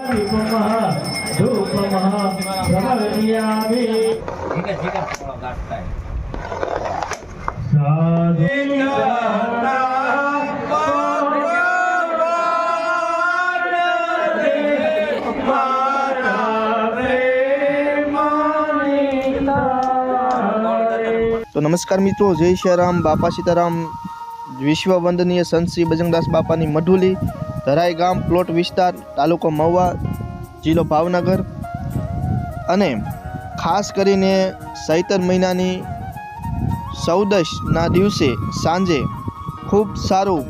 થાય તો નમસ્કાર મિત્રો, જય શ્રીરામ બાપા સીતારામ વિશ્વ વંદનીય સંત શ્રી બજરંગદાસ બાપાની મઢુલી. ધરાઈ ગામ પ્લોટ વિસ્તાર તાલુકો મહુવા, જિલ્લો ભાવનગર અને ખાસ કરીને સૈતર મહિનાની ચૌદશના દિવસે સાંજે ખૂબ સારું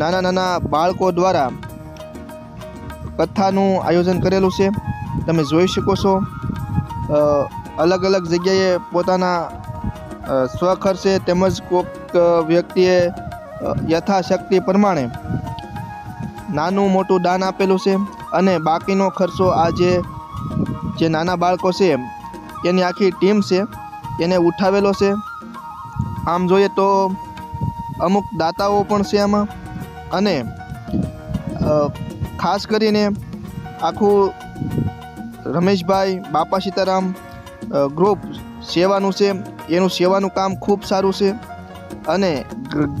નાના નાના બાળકો દ્વારા કથાનું આયોજન કરેલું છે. તમે જોઈ શકો છો અલગ અલગ જગ્યાએ પોતાના સ્વખર્ચે તેમજ કોઈક વ્યક્તિએ યથાશક્તિ પ્રમાણે નાનું મોટું દાન આપેલું છે અને બાકીનો ખર્ચો આ જે જે નાના બાળકો છે, એની આખી ટીમ છે, એને ઉઠાવેલો છે. આમ જોઈએ તો અમુક દાતાઓ પણ છે આમાં અને ખાસ કરીને આખું રમેશભાઈ, બાપા સીતારામ ગ્રુપ સેવાનું છે, એનું સેવાનું કામ ખૂબ સારું છે અને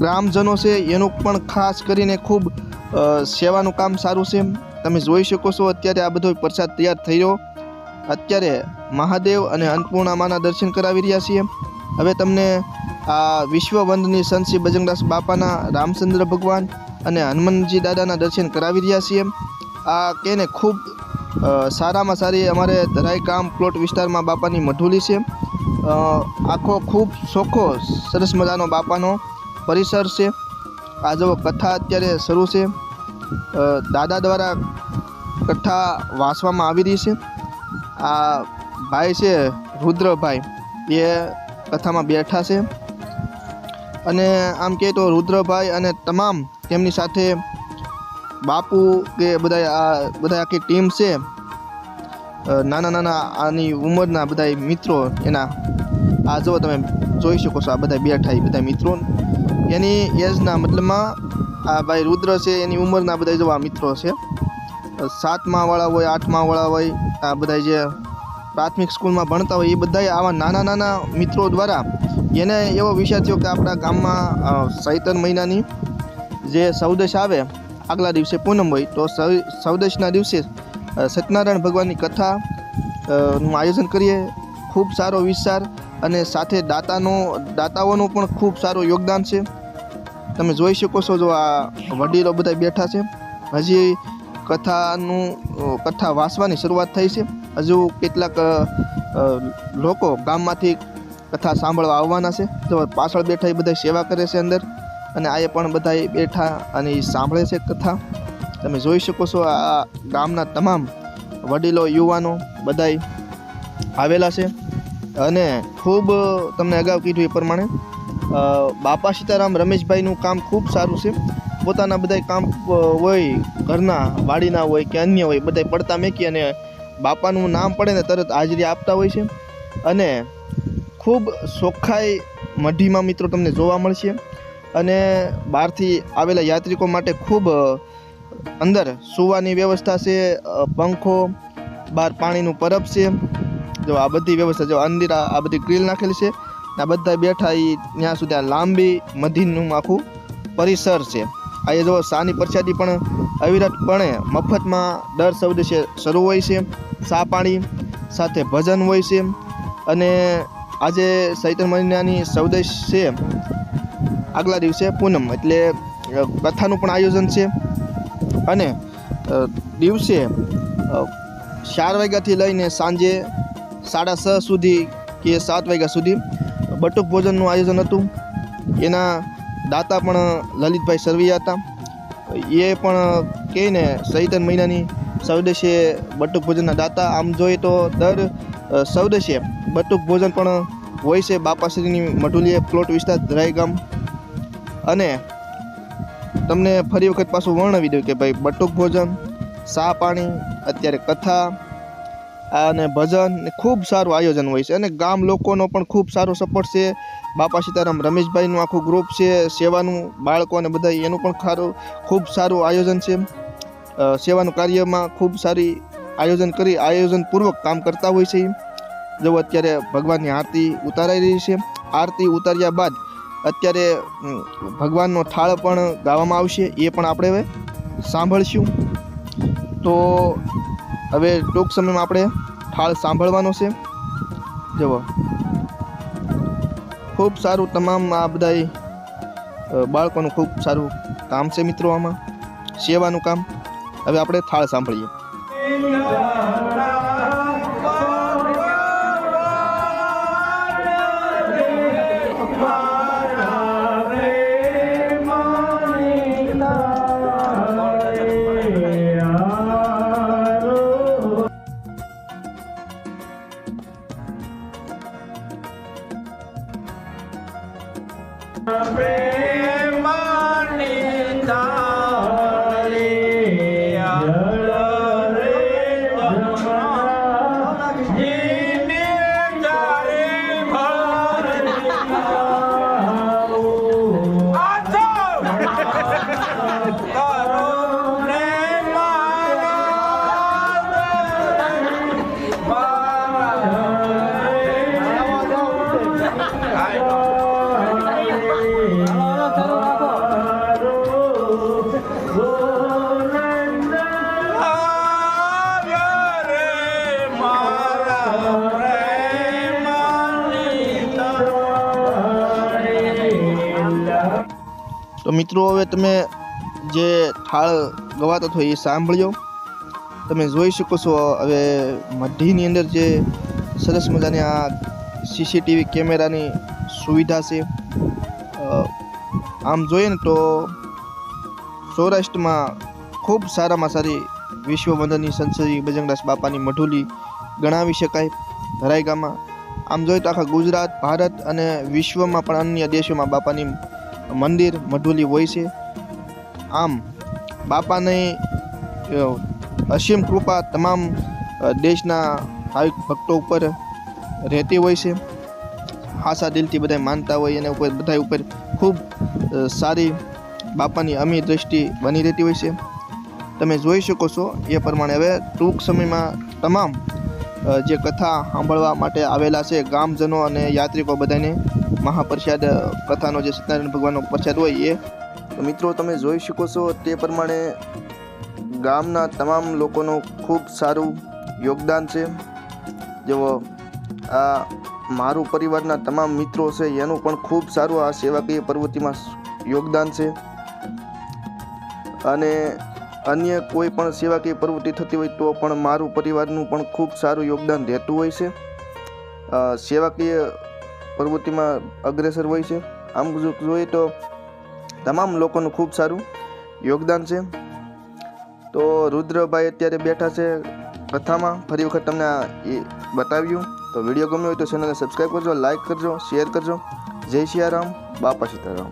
ગ્રામજનો છે, એનું પણ ખાસ કરીને ખૂબ સેવાનું કામ સારું છે તમે જોઈ શકો છો, અત્યારે આ બધો પ્રસાદ તૈયાર થયો અત્યારે મહાદેવ અને અન્નપૂર્ણામાના દર્શન કરાવી રહ્યા છીએ. હવે તમને આ વિશ્વવંદની સંત શ્રી બજરંગદાસ બાપાના રામચંદ્ર ભગવાન અને હનુમાનજી દાદાના દર્શન કરાવી રહ્યા છીએ. આ કેને ખૂબ સારામાં સારી અમારે ધરાઈ ગામ પ્લોટ વિસ્તારમાં બાપાની મઢુલી છે. આખો ખૂબ ચોખ્ખો સરસ મજાનો બાપાનો પરિસર છે. આ જો કથા અત્યારે શરૂ છે. દાદા દ્વારા કથા વાંચવામાં આવી રહી છે. આ ભાઈ છે, રુદ્રભાઈ. એ કથામાં બેઠા છે. અને આમ કહે તો રુદ્રભાઈ અને તમામ તેમની સાથે બાપુ કે બધા આ બધા આખી ટીમ છે. નાના નાના આની ઉંમરના બધા મિત્રો એના. આ જો તમે જોઈ શકો છો આ બધા બેઠા એ બધા મિત્રો. એની એજના મતલબમાં આ ભાઈ રુદ્ર છે એની ઉંમરના બધા જેવા મિત્રો છે. સાતમાવાળા હોય આઠમાવાળા હોય આ બધા જે પ્રાથમિક સ્કૂલમાં ભણતા હોય એ બધા આવા નાના નાના મિત્રો દ્વારા એને એવો વિચાર થયો કે આપણા ગામમાં અ, મહિનાની જે સૌદેશ આવે આગલા દિવસે પૂનમ હોય તો સૌ- ચૌદશના દિવસે સત્યનારાયણ ભગવાનની કથા નું આયોજન કરીએ. ખૂબ સારો વિચાર અને સાથે દાતાનો, દાતાઓનું પણ ખૂબ સારું યોગદાન છે. તમે જોઈ શકો છો જો આ વડીલો બધા બેઠા છે. હજી કથાનું, કથા વાંચવાની શરૂઆત થઈ છે. હજુ કેટલાક લોકો ગામમાંથી કથા સાંભળવા આવવાના છે. જો પાછળ બેઠા એ બધા સેવા કરે છે અંદર. અને આ પણ બધા બેઠા અને સાંભળે છે કથા. તમે જોઈ શકો છો આ ગામના તમામ વડીલો, યુવાનો બધાય આવેલા છે. અને ખૂબ તમને અગાઉ કીધું એ પ્રમાણે બાપા સીતારામ રમેશભાઈનું કામ ખૂબ સારું છે. પોતાના બધા કામ હોય, ઘરના, વાડીના હોય કે અન્ય હોય બધા પડતા મેકી અને બાપાનું નામ પડે ને તરત હાજરી આપતા હોય છે. અને ખૂબ ચોખ્ખાઈ મઢીમાં મિત્રો તમને જોવા મળશે. અને બહારથી આવેલા યાત્રિકો માટે ખૂબ અંદર સુવાની વ્યવસ્થા છે પંખો, બહાર પાણીનું પરબ છે. જો આ બધી વ્યવસ્થા, જો અંદર આ બધી ગ્રીલ નાખેલી છે આ બધા બેઠા એ ત્યાં સુધી આ લાંબી મધીનું આખું પરિસર છે. આ જો શાની પ્રસાદી પણ અવિરતપણે મફતમાં દર ચૌદસે શરૂ હોય છે. સા પાણી, સાથે ભજન હોય છે અને આજે ચૈત્ર મહિનાની ચૌદશ છે. આગલા દિવસે પૂનમ એટલે કથાનું પણ આયોજન છે. અને દિવસે ચાર વાગ્યાથી લઈને સાંજે સાડા છ સુધી કે સાત વાગ્યા સુધી બટુક ભોજનનું આયોજન હતું. એના દાતા પણ લલિતભાઈ સરવૈયા હતા. એ પણ કહે ને ચૈતન મહિનાની સૌદેશે બટુક ભોજનના દાતા. આમ જોઈએ તો દર સૌદેશે બટુક ભોજન પણ હોય છે બાપાશ્રીની મઢુલીએ પ્લોટ વિસ્તાર ગામ. અને તમને ફરી વખત પાછું વર્ણવી દઉં કે ભાઈ, બટુક ભોજન સા પાણી અત્યારે કથા અને ભજન ખૂબ સારું આયોજન હોય છે. અને ગામ લોકોનો પણ ખૂબ સારો સપોર્ટ છે. બાપા સીતારામ રમેશભાઈનું આખું ગ્રુપ છે. સેવાનું, બાળકો અને બધા એનું પણ ખારું, ખૂબ સારું આયોજન છે. સેવાનું કાર્યમાં ખૂબ સારી આયોજન કરી, આયોજનપૂર્વક કામ કરતા હોય છે. જો અત્યારે ભગવાનની આરતી ઉતારાઈ રહી છે. આરતી ઉતાર્યા બાદ અત્યારે ભગવાનનો થાળ પણ ગાવામાં આવશે. એ પણ આપણે સાંભળશું. તો હવે ટૂંક સમયમાં આપણે થાળ સાંભળવાનો છે. જુઓ. ખૂબ સારું તમામ આ બધાય બાળકોનું ખૂબ સારું કામ છે મિત્રો આમાં. સેવાનું કામ. હવે આપણે થાળ સાંભળીએ. praise. તો મિત્રો, હવે તમે જે થાળ ગવાતો હતો એ સાંભળ્યો તમે જોઈ શકો છો, હવે મઢીની અંદર જે સરસ મજાની આ સીસીટીવી કેમેરાની સુવિધા છે. આમ જોઈએ ને તો સૌરાષ્ટ્રમાં ખૂબ સારામાં સારી વિશ્વવંદનની મંદિરની સંસદી બજરંગદાસ બાપાની મઢુલી ગણાવી શકાય ધરાઈગામાં આમ જોઈએ તો આખા ગુજરાત, ભારત અને વિશ્વમાં પણ અન્ય દેશોમાં બાપાની મંદિર, મઢુલી હોય છે. આમ, બાપાની અસીમ કૃપા તમામ દેશના ભાવિક ભક્તો ઉપર રહેતી હોય છે. હાસા દિલથી બધા માનતા હોય, એના ઉપર બધા ઉપર ખૂબ સારી બાપાની અમી દ્રષ્ટિ બની રહેતી હોય છે. તમે જોઈ શકો છો, એ પ્રમાણે હવે ટૂંક સમયમાં તમામ જે કથા સાંભળવા માટે આવેલા છે, ગામજનો અને યાત્રિકો બધાને મહાપ્રસાદ કથાનો જે સત્યનારાયણ ભગવાનનો પ્રસાદ હોય એ. મિત્રો, તમે જોઈ શકો છો તે પ્રમાણે ગામના તમામ લોકોનું ખૂબ સારું યોગદાન છે. જેવો આ મારું પરિવારના તમામ મિત્રો છે, એનું પણ ખૂબ સારું આ સેવાકીય પ્રવૃત્તિમાં યોગદાન છે. અને અન્ય કોઈ પણ સેવાકીય પ્રવૃત્તિ થતી હોય તો પણ મારું પરિવારનું પણ ખૂબ સારું યોગદાન રહેતું હોય છે. સેવાકીય પ્રવૃત્તિમાં અગ્રેસર હોય છે. આમ જોઈએ તો તમામ લોકોનું ખૂબ સારું યોગદાન છે. તો રુદ્રભાઈ અત્યારે બેઠા છે કથામાં. ફરી વખત તમને એ બતાવ્યું. તો વીડિયો ગમ્યો હોય તો ચેનલને સબસ્ક્રાઈબ કરજો, લાઈક કરજો, શેર કરજો. જય સિયારામ બાપા સીતારામ.